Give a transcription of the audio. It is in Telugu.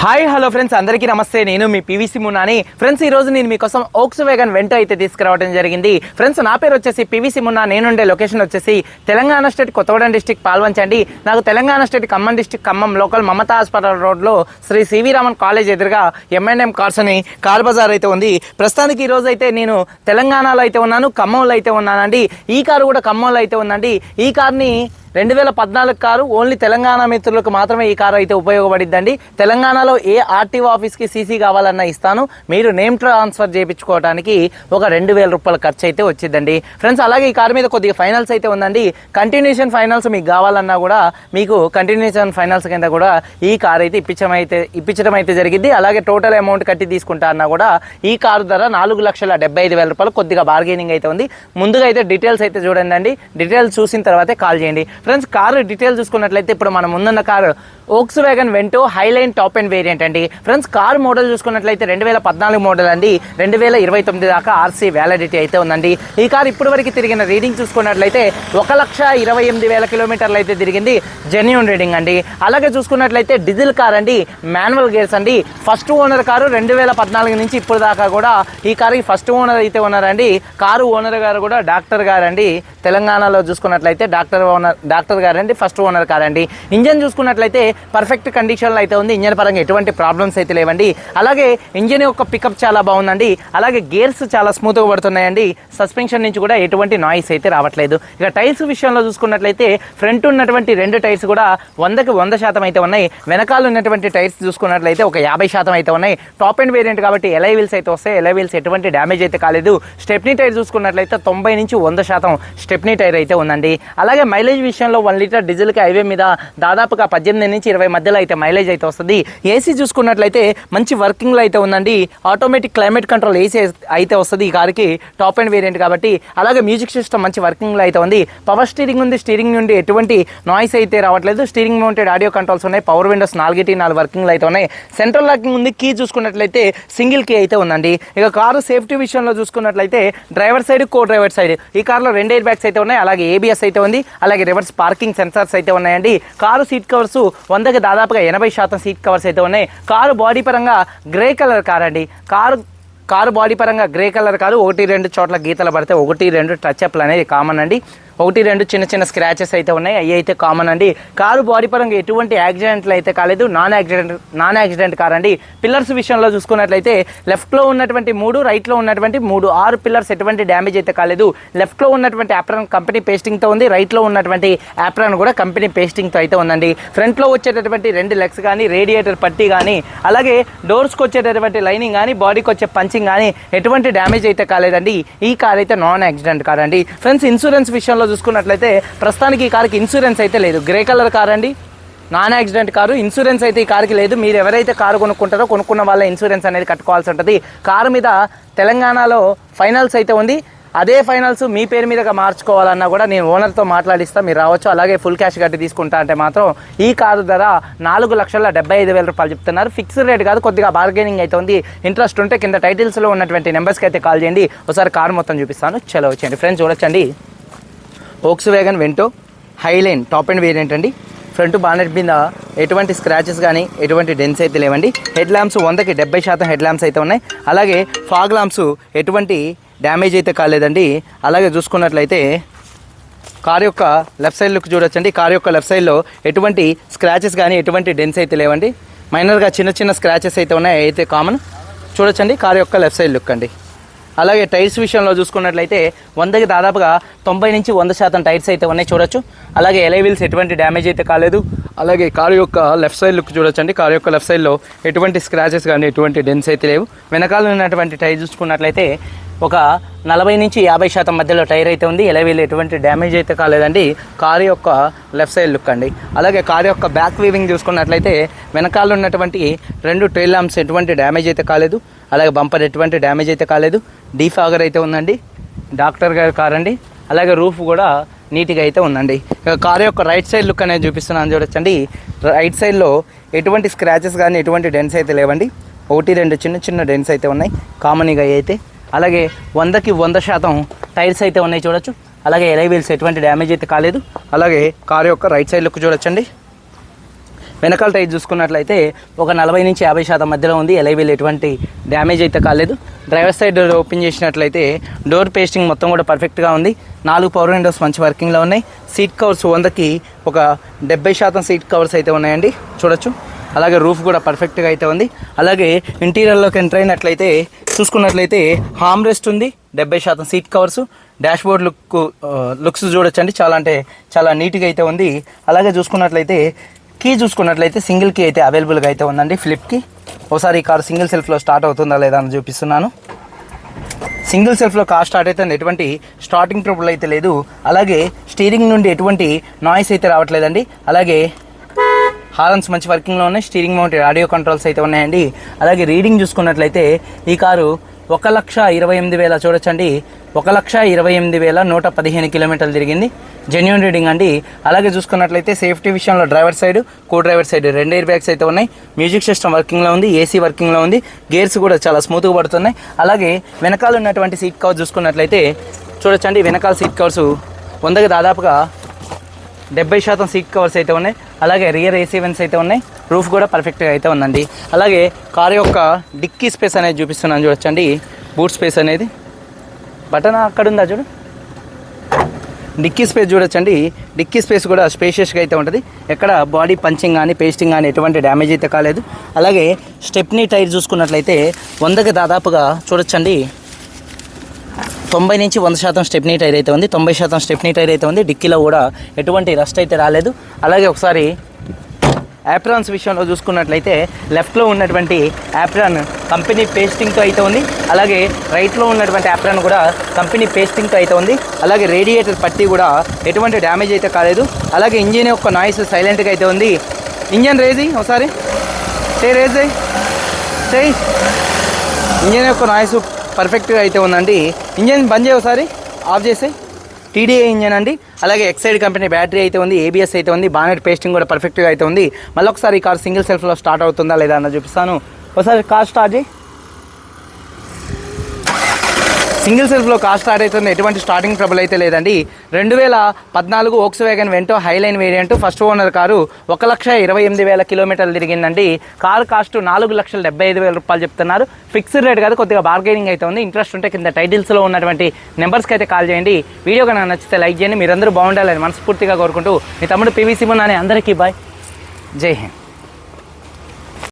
హాయ్ హలో ఫ్రెండ్స్ అందరికీ నమస్తే. నేను మీ పీవీసీ మున్నాని. ఫ్రెండ్స్ ఈ రోజు నేను మీకోసం ఓక్స్ వేగన్ వెంట అయితే తీసుకురావడం జరిగింది. ఫ్రెండ్స్ నా పేరు వచ్చేసి పీవీసీ మున్నా. నేనుండే లొకేషన్ వచ్చేసి తెలంగాణ స్టేట్ కొత్తగూడెం డిస్టిక్ పాల్వంచండి. నాకు Telangana state Khammam district Khammam local Mamata hospital రోడ్లో శ్రీ సివి రామన్ కాలేజ్ ఎదురుగా ఎంఎన్ఎం కార్స్ అని కార్ బజార్ అయితే ఉంది. ప్రస్తుతానికి ఈ రోజు అయితే నేను తెలంగాణలో అయితే ఉన్నాను ఖమ్మంలో అయితే ఉన్నానండి. ఈ కారు కూడా ఖమ్మంలో అయితే ఉందండి. ఈ కార్ని రెండు వేల పద్నాలుగు కారు ఓన్లీ తెలంగాణ మిత్రులకు మాత్రమే ఈ కారు అయితే ఉపయోగపడిద్దండి. తెలంగాణలో ఏ ఆర్టీఓ ఆఫీస్కి సీసీ కావాలన్నా ఇస్తాను. మీరు నేమ్ ట్రాన్స్ఫర్ చేయించుకోవడానికి ఒక రెండు వేల రూపాయల ఖర్చు అయితే వచ్చిందండి ఫ్రెండ్స్ అలాగే ఈ కారు మీద కొద్దిగా ఫైనల్స్ అయితే ఉందండి. కంటిన్యూషన్ ఫైనల్స్ మీకు కావాలన్నా కూడా మీకు కంటిన్యూషన్ ఫైనల్స్ కింద కూడా ఈ కార్ అయితే ఇప్పించడం అయితే ఇప్పించడం అయితే జరిగింది అలాగే టోటల్ అమౌంట్ కట్టి తీసుకుంటా అన్నా కూడా ఈ కారు ధర నాలుగు లక్షల డెబ్బై ఐదు వేల రూపాయలు కొద్దిగా బార్గెనింగ్ అయితే ఉంది. ముందుగా అయితే డీటెయిల్స్ అయితే చూడండి. అండి డీటెయిల్స్ చూసిన తర్వాతే కాల్ చేయండి. ఫ్రెండ్స్ కారు డీటెయిల్స్ చూసుకున్నట్లయితే ఇప్పుడు మనం ముందున్న car Volkswagen Vento Highline top end variant అండి. ఫ్రెండ్స్ కార్ మోడల్ చూసుకున్నట్లయితే రెండు వేల పద్నాలుగు మోడల్ అండి. రెండు వేల ఇరవై తొమ్మిది దాకా ఆర్సీ వ్యాలిడిటీ అయితే ఉందండి. ఈ కార్ ఇప్పటి వరకు తిరిగిన రీడింగ్ చూసుకున్నట్లయితే ఒక లక్ష ఇరవై ఎనిమిది వేల కిలోమీటర్లు అయితే తిరిగింది. జెన్యున్ రీడింగ్ అండి. అలాగే చూసుకున్నట్లయితే డీజిల్ కార్ అండి. మాన్యువల్ గేర్స్ అండి. ఫస్ట్ ఓనర్ కారు రెండు వేల పద్నాలుగు నుంచి ఇప్పుడు దాకా కూడా ఈ కారు ఫస్ట్ ఓనర్ అయితే ఉన్నారండి. కారు ఓనర్ గారు కూడా డాక్టర్ గారండి. తెలంగాణలో చూసుకున్నట్లయితే డాక్టర్ ఓనర్ డాక్టర్ గారండి ఫస్ట్ ఓనర్ కారండి ఇంజన్ చూసుకున్నట్లయితే పర్ఫెక్ట్ కండిషన్లో అయితే ఉంది. ఇంజన్ పరంగా ఎటువంటి ప్రాబ్లమ్స్ అయితే లేవండి. అలాగే ఇంజన్ యొక్క పికప్ చాలా బాగుందండి. అలాగే గేర్స్ చాలా స్మూత్గా పడుతున్నాయండి. సస్పెన్షన్ నుంచి కూడా ఎటువంటి నాయిస్ అయితే రావట్లేదు. ఇక టైర్స్ విషయంలో చూసుకున్నట్లయితే ఫ్రంట్ ఉన్నటువంటి రెండు టైర్స్ కూడా వందకి వంద శాతం అయితే ఉన్నాయి. వెనకాల ఉన్నటువంటి టైర్స్ చూసుకున్నట్లయితే ఒక యాభై శాతం అయితే ఉన్నాయి. టాప్ అండ్ వేరియంట్ కాబట్టి ఎలై వీల్స్ అయితే వస్తాయి. ఎలై వీల్స్ ఎటువంటి డ్యామేజ్ అయితే కాలేదు. స్టెప్నీ టైర్ చూసుకున్నట్లయితే తొంభై నుంచి వంద శాతం స్టెప్నీ టైర్ అయితే ఉందండి. అలాగే మైలేజ్ విషయంలో వన్ లీటర్ డీజిల్కి హైవే మీద దాదాపుగా పద్దెనిమిది నుంచి ఇరవై మధ్యలో అయితే మైలేజ్ అయితే వస్తుంది. ఏసీ చూసుకున్నట్లయితే మంచి వర్కింగ్లో అయితే ఉందండి. ఆటోమేటిక్ క్లైమేట్ కంట్రోల్ ఏసీ అయితే వస్తుంది. ఈ కార్కి టాప్ అండ్ వేరియంట్ కాబట్టి అలాగే మ్యూజిక్ సిస్టమ్ మంచి వర్కింగ్లో అయితే ఉంది. పవర్ స్టీరింగ్ ఉంది. స్టీరింగ్ నుండి ఎటువంటి నాయిస్ అయితే రావట్లేదు. స్టీరింగ్ మౌంటెడ్ ఆడియో కంట్రోల్స్ ఉన్నాయి. పవర్ విండోస్ నాలుగిటి నాలుగు వర్కింగ్లు అయితే ఉన్నాయి. సెంట్రల్ లాకింగ్ ఉంది. కీ చూసుకున్నట్లయితే సింగిల్ కీ అయితే ఉందండి. ఇక కారు సేఫ్టీ విషయంలో చూసుకున్నట్లయితే driver side co driver side ఈ కార్లో రెండు ఎయిర్ బ్యాగ్స్ అయితే ఉన్నాయి. అలాగే ఏబిఎస్ అయితే ఉంది. అలాగే రివర్స్ పార్కింగ్ సెన్సార్స్ అయితే ఉన్నాయండి. కారు సీట్ కవర్స్ వందకి దాదాపుగా ఎనభై శాతం సీట్ కవర్స్ అయితే ఉన్నాయి. కారు బాడీ పరంగా గ్రే కలర్ కార్ అండి. కారు కారు బాడీ పరంగా గ్రే కలర్ కాదు ఒకటి రెండు చోట్ల గీతలు పడితే ఒకటి రెండు టచ్ అప్లు అనేది కామన్ అండి. ఒకటి రెండు చిన్న చిన్న స్క్రాచెస్ అయితే ఉన్నాయి. అవి అయితే కామన్ అండి. కారు బాడీ పరంగా ఎటువంటి యాక్సిడెంట్లు అయితే కాలేదు. Non accident non accident car అండి. పిల్లర్స్ విషయంలో చూసుకున్నట్లయితే లెఫ్ట్లో ఉన్నటువంటి మూడు రైట్లో ఉన్నటువంటి మూడు ఆరు పిల్లర్స్ ఎటువంటి డ్యామేజ్ అయితే కాలేదు. లెఫ్ట్లో ఉన్నటువంటి యాప్రాన్ కంపెనీ పేస్టింగ్తో ఉంది. రైట్లో ఉన్నటువంటి యాప్రాన్ కూడా కంపెనీ పేస్టింగ్తో అయితే ఉందండి. ఫ్రంట్లో వచ్చేటటువంటి రెండు లెగ్స్ కానీ రేడియేటర్ పట్టి కానీ అలాగే డోర్స్కి వచ్చేటటువంటి లైనింగ్ కానీ బాడీకి వచ్చే పంచింగ్ కానీ ఎటువంటి డ్యామేజ్ అయితే కాలేదండి. ఈ కార్ అయితే నాన్ యాక్సిడెంట్ కార్ అండి. ఫ్రెండ్స్ ఇన్సూరెన్స్ విషయంలో చూసుకున్నట్లయితే ప్రస్తుతానికి ఈ కార్కి ఇన్సూరెన్స్ అయితే లేదు. గ్రే కలర్ కార్ అండి. Non accident car. ఇన్సూరెన్స్ అయితే ఈ కార్కి లేదు. మీరు ఎవరైతే కారు కొనుక్కుంటారో కొనుక్కున్న వాళ్ళ ఇన్సూరెన్స్ అనేది కట్టుకోవాల్సి ఉంటుంది. కారు మీద తెలంగాణలో ఫైనల్స్ అయితే ఉంది. అదే ఫైనల్స్ మీ పేరు మీదగా మార్చుకోవాలన్నా కూడా నేను ఓనర్తో మాట్లాడిస్తా. మీరు రావచ్చు. అలాగే ఫుల్ క్యాష్ కట్టి తీసుకుంటా అంటే మాత్రం ఈ కారు ధర నాలుగు లక్షల డెబ్బై ఐదు వేల రూపాయలు చెప్తున్నారు. ఫిక్స్డ్ రేట్ కాదు. కొద్దిగా బార్గెనింగ్ అయితే ఉంది. ఇంట్రెస్ట్ ఉంటే కింద టైటిల్స్లో ఉన్నటువంటి నెంబర్స్కి అయితే కాల్ చేయండి. ఒకసారి కారు మొత్తం చూపిస్తాను. చలో వచ్చేయండి. ఫ్రెండ్స్ చూడొచ్చండి. Volkswagen Vento Highline top end variant అండి. ఫ్రంట్ బానెట్ మీద ఎటువంటి స్క్రాచెస్ కానీ ఎటువంటి డెన్స్ అయితే లేవండి. హెడ్ ల్యాంప్స్ వందకి డెబ్బై శాతం హెడ్ ల్యాంప్స్ అయితే ఉన్నాయి. అలాగే ఫాగ్ ల్యాంప్స్ ఎటువంటి డ్యామేజ్ అయితే కాలేదండి. అలాగే చూసుకున్నట్లయితే కార్ యొక్క లెఫ్ట్ సైడ్ లుక్ చూడొచ్చండి. కార్ యొక్క లెఫ్ట్ సైడ్లో ఎటువంటి స్క్రాచెస్ కానీ ఎటువంటి డెన్స్ అయితే లేవండి. మైనర్గా చిన్న చిన్న స్క్రాచెస్ అయితే ఉన్నాయి. అయితే కామన్ చూడొచ్చండి కార్ యొక్క లెఫ్ట్ సైడ్ లుక్ అండి. అలాగే టైర్స్ విషయంలో చూసుకున్నట్లయితే వందకి దాదాపుగా తొంభై నుంచి వంద శాతం టైర్స్ అయితే ఉన్నాయి చూడొచ్చు. అలాగే ఎలైవిల్స్ ఎటువంటి డ్యామేజ్ అయితే కాలేదు. అలాగే కారు యొక్క లెఫ్ట్ సైడ్ లుక్ చూడొచ్చండి. కారు యొక్క లెఫ్ట్ సైడ్లో ఎటువంటి స్క్రాచెస్ కానీ ఎటువంటి డెన్స్ అయితే లేవు. వెనకాల ఉన్నటువంటి టైర్ చూసుకున్నట్లయితే ఒక నలభై నుంచి యాభై శాతం మధ్యలో టైర్ అయితే ఉంది. ఎలా ఎటువంటి డ్యామేజ్ అయితే కాలేదండి. కారు యొక్క లెఫ్ట్ సైడ్ లుక్ అండి. అలాగే కారు యొక్క బ్యాక్ వీవింగ్ చూసుకున్నట్లయితే వెనకాల ఉన్నటువంటి రెండు ట్రైల్ ల్యాంప్స్ ఎటువంటి డ్యామేజ్ అయితే కాలేదు. అలాగే బంపర్ ఎటువంటి డ్యామేజ్ అయితే కాలేదు. డీఫాగర్ అయితే ఉందండి. డాక్టర్ గారి కార్ అండి అలాగే రూఫ్ కూడా నీట్గా అయితే ఉందండి. కారు కార్ యొక్క రైట్ సైడ్ లుక్ అనేది చూపిస్తున్నాను చూడొచ్చండి. రైట్ సైడ్లో ఎటువంటి స్క్రాచెస్ కానీ ఎటువంటి డెన్స్ అయితే లేవండి. ఒకటి రెండు చిన్న చిన్న డెన్స్ అయితే ఉన్నాయి. కామన్గా అయితే. అలాగే వందకి వంద శాతం టైర్స్ అయితే ఉన్నాయి చూడొచ్చు. అలాగే ఎలై వీల్స్ ఎటువంటి డ్యామేజ్ అయితే కాలేదు. అలాగే కార్ యొక్క రైట్ సైడ్ లుక్ చూడొచ్చండి. వెనకాల టైర్ చూసుకున్నట్లయితే ఒక నలభై నుంచి యాభై శాతం మధ్యలో ఉంది. ఎలైవీల్ ఎటువంటి డ్యామేజ్ అయితే కాలేదు. డ్రైవర్ సైడ్ డోర్ ఓపెన్ చేసినట్లయితే డోర్ పేస్టింగ్ మొత్తం కూడా పర్ఫెక్ట్గా ఉంది. నాలుగు పవర్ విండోస్ మంచి వర్కింగ్లో ఉన్నాయి. సీట్ కవర్స్ వందకి ఒక డెబ్బై శాతం సీట్ కవర్స్ అయితే ఉన్నాయండి. చూడొచ్చు. అలాగే రూఫ్ కూడా పర్ఫెక్ట్గా అయితే ఉంది. అలాగే ఇంటీరియర్లోకి ఎంటర్ అయినట్లయితే చూసుకున్నట్లయితే హామ్ రెస్ట్ ఉంది. డెబ్బై శాతం seat covers dashboard look looks చూడొచ్చండి. చాలా అంటే చాలా నీట్గా అయితే ఉంది. అలాగే చూసుకున్నట్లయితే కీ చూసుకున్నట్లయితే సింగిల్ కీ అయితే అవైలబుల్గా అయితే ఉందండి ఫ్లిప్కి ఒకసారి ఈ కార్ సింగిల్ సెల్ఫ్లో స్టార్ట్ అవుతుందా లేదా అని చూపిస్తున్నాను. సింగిల్ సెల్ఫ్లో కార్ స్టార్ట్ అయితే ఎటువంటి స్టార్టింగ్ ట్రబుల్ అయితే లేదు. అలాగే స్టీరింగ్ నుండి ఎటువంటి నాయిస్ అయితే రావట్లేదండి. అలాగే హారన్స్ మంచి వర్కింగ్లో ఉన్నాయి. స్టీరింగ్ మౌంటెడ్ ఆడియో కంట్రోల్స్ అయితే ఉన్నాయండి. అలాగే రీడింగ్ చూసుకున్నట్లయితే ఈ కారు ఒక లక్ష ఇరవై ఎనిమిది వేల చూడొచ్చండి. ఒక లక్ష ఇరవై ఎనిమిది వేల నూట పదిహేను కిలోమీటర్లు తిరిగింది. జెన్యున్ రీడింగ్ అండి. అలాగే చూసుకున్నట్లయితే సేఫ్టీ విషయంలో driver side co driver side రెండు ఎయిర్ బ్యాగ్స్ అయితే ఉన్నాయి. మ్యూజిక్ సిస్టమ్ వర్కింగ్లో ఉంది ఏసీ వర్కింగ్లో ఉంది. గేర్స్ కూడా చాలా స్మూత్గా పడుతున్నాయి. అలాగే వెనకాల ఉన్నటువంటి సీట్ కవర్ చూసుకున్నట్లయితే చూడొచ్చండి వెనకాల సీట్ కవర్స్ వందకి దాదాపుగా డెబ్బై శాతం సీట్ కవర్స్ అయితే ఉన్నాయి. అలాగే రియర్ ఏసీ వెన్స్ అయితే ఉన్నాయి. రూఫ్ కూడా పర్ఫెక్ట్గా అయితే ఉందండి. అలాగే కార్ యొక్క డిక్కీ స్పేస్ అనేది చూపిస్తున్నాను చూడొచ్చండి. బూట్ స్పేస్ అనేది. బటన్ అక్కడ ఉందా చూడు? డిక్కీ స్పేస్ చూడొచ్చండి. డిక్కీ స్పేస్ కూడా స్పేషియస్గా అయితే ఉంటుంది. ఎక్కడ బాడీ పంచింగ్ కానీ పేస్టింగ్ కానీ ఎటువంటి డ్యామేజ్ అయితే కాలేదు. అలాగే స్టెప్నీ టైర్ చూసుకున్నట్లయితే వందకి దాదాపుగా చూడొచ్చండి. తొంభై నుంచి వంద శాతం స్టెప్నీ టైర్ అయితే ఉంది. తొంభై శాతం స్టెప్నీ టైర్ అయితే ఉంది. డిక్కీలో కూడా ఎటువంటి రస్ట్ అయితే రాలేదు. అలాగే ఒకసారి యాప్రాన్స్ విషయంలో చూసుకున్నట్లయితే లెఫ్ట్లో ఉన్నటువంటి యాప్రాన్ కంపెనీ పేస్టింగ్తో అయితే ఉంది. అలాగే రైట్లో ఉన్నటువంటి యాప్రాన్ కూడా కంపెనీ పేస్టింగ్తో అయితే ఉంది. అలాగే రేడియేటర్ పట్టి కూడా ఎటువంటి డ్యామేజ్ అయితే కాలేదు. అలాగే ఇంజిన్ యొక్క నాయిస్ సైలెంట్గా అయితే ఉంది. ఇంజన్ రేజీ ఒకసారి. Say race. చేయి ఇంజన్ యొక్క నాయిస్ పర్ఫెక్ట్గా అయితే ఉందండి. ఇంజన్ బంద్ చేయి ఒకసారి. ఆఫ్ చేసి టీడీఏ ఇంజన్ అండి అలాగే ఎక్సైడ్ కంపెనీ బ్యాటరీ అయితే ఉంది ఏబిఎస్ అయితే ఉంది బానెట్ పేస్టింగ్ కూడా పర్ఫెక్ట్గా అయితే ఉంది. మళ్ళీ ఒకసారి ఈ కార్ సింగిల్ సెల్ఫ్లో స్టార్ట్ అవుతుందా లేదా అన్న చూపిస్తాను. ఒకసారి కార్ స్టార్ట్ చేయి. సింగిల్ సెల్ఫ్లో కార్ స్టార్ట్ అవుతుంది. ఎటువంటి స్టార్టింగ్ ట్రబుల్ అయితే లేదండి. రెండు వేల పద్నాలుగు Volkswagen Vento Highline variant first owner car ఒక లక్ష ఇరవై ఎనిమిది వేల కిలోమీటర్లు తిరిగిందండి. కారు కాస్ట్ నాలుగు లక్షల డెబ్బై ఐదు వేల రూపాయలు చెప్తున్నారు. ఫిక్స్డ్ రేట్ కాదు కొద్దిగా బార్గెనింగ్ అయితే ఉంది. ఇంట్రెస్ట్ ఉంటే కింద టైటిల్స్లో ఉన్నటువంటి నెంబర్స్కి అయితే కాల్ చేయండి. వీడియో కనుక నచ్చితే లైక్ చేయండి. మీరందరూ బాగుండాలని మనస్ఫూర్తిగా కోరుకుంటూ మీ తమ్ముడు పీవీసీ అని అందరికీ బాయ్ జై హింద్.